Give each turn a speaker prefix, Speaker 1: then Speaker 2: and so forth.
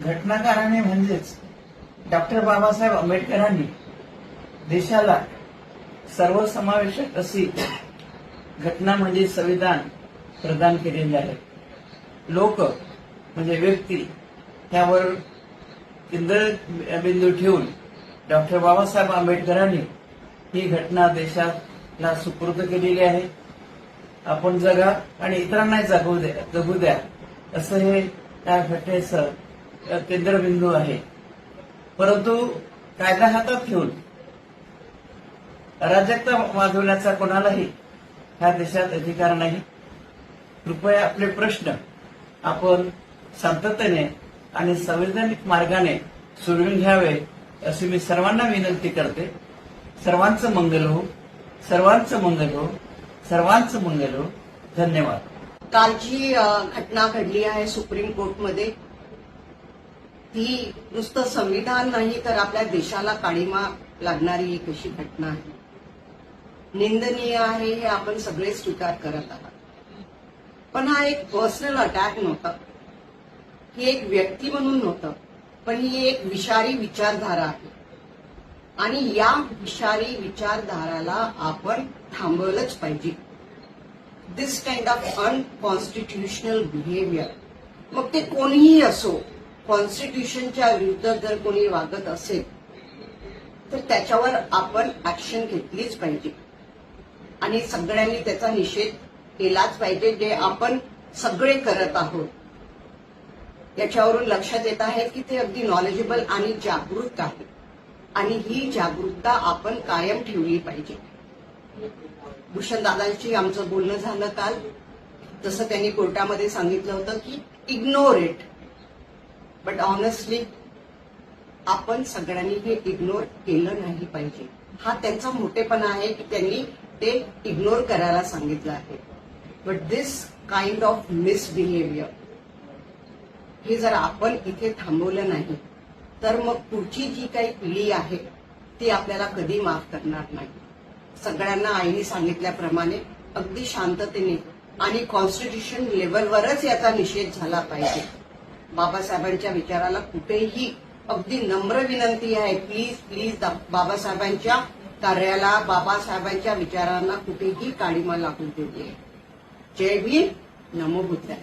Speaker 1: घटनाकाराने म्हणजेच डॉक्टर बाबासाहेब आंबेडकरांनी देशाला सर्वसमावेशक अशी घटना म्हणजे संविधान प्रदान केलेले आहे. लोक म्हणजे व्यक्ती त्यावर केंद्रबिंदू ठेवून डॉक्टर बाबासाहेब आंबेडकरांनी ही घटना देशाला सुपूर्द केलेली आहे. आपण जगा आणि इतरांनाही जगू द्या जगू द्या असं हे त्या घटनेचं केंद्रबिंदू आहे. परंतु कायदा हातात घेऊन अराजकता वाजवण्याचा कोणालाही ह्या देशात अधिकार नाही. कृपया आपले प्रश्न आपण शांततेने आणि संवैधानिक मार्गाने सोडवून घ्यावे अशी मी सर्वांना विनंती करते. सर्वांचं मंगल हो सर्वांचं मंगल हो सर्वांचं मंगल हो. धन्यवाद.
Speaker 2: कालची घटना घडली आहे सुप्रीम कोर्टमध्ये. ती नुसतं संविधान नाही तर आपल्या देशाला काळीमा लागणारी एक अशी घटना आहे? निंदनीय आहे हे आपण सगळे स्वीकार करत आहात. पण हा एक पर्सनल अटॅक नव्हता. ही एक व्यक्ती म्हणून नव्हतं पण ही एक विषारी विचारधारा आहे. आणि या विषारी विचारधाराला आपण थांबवलंच पाहिजे. This kind of unconstitutional behaviour मग ते कोणीही असो कॉन्स्टिट्यूशनच्या विरुद्ध जर कोणी वागत असेल तर त्याच्यावर आपण ऍक्शन घेतलीच पाहिजे. आणि सगळ्यांनी त्याचा निषेध केलाच पाहिजे जे आपण सगळे करत आहोत. याच्यावरून लक्षात येत आहे की ते अगदी नॉलेजेबल आणि जागृत आहे. आणि ही जागरूकता आपण कायम ठेवली पाहिजे. भूषण दादांशी आमचं बोलणं झालं काल. जसं त्यांनी कोर्टामध्ये सांगितलं होतं की इग्नोर इट बट ऑनेस्टली आपण सगळ्यांनी हे इग्नोर केलं नाही पाहिजे. हा त्यांचा मोठेपणा आहे की त्यांनी ते इग्नोर करायला सांगितलं आहे. But this kind of misbehaviour हे जर आपण इथे थांबवलं नाही तर मग पुढची जी काही पिढी आहे ती आपल्याला कधी माफ करणार नाही. सगळ्यांना आईने सांगितल्याप्रमाणे अगदी शांततेने आणि कॉन्स्टिट्यूशन लेवलवरच याचा निषेध झाला पाहिजे. बाबासाहेबांच्या विचाराला कुठेही अगदी नम्र विनंती आहे. प्लीज प्लीज बाबासाहेबांच्या कार्याला बाबासाहेबांच्या विचारांना कुठेही काळीमा लागू देऊ नये. जय भीम. नमो बुद्धाय.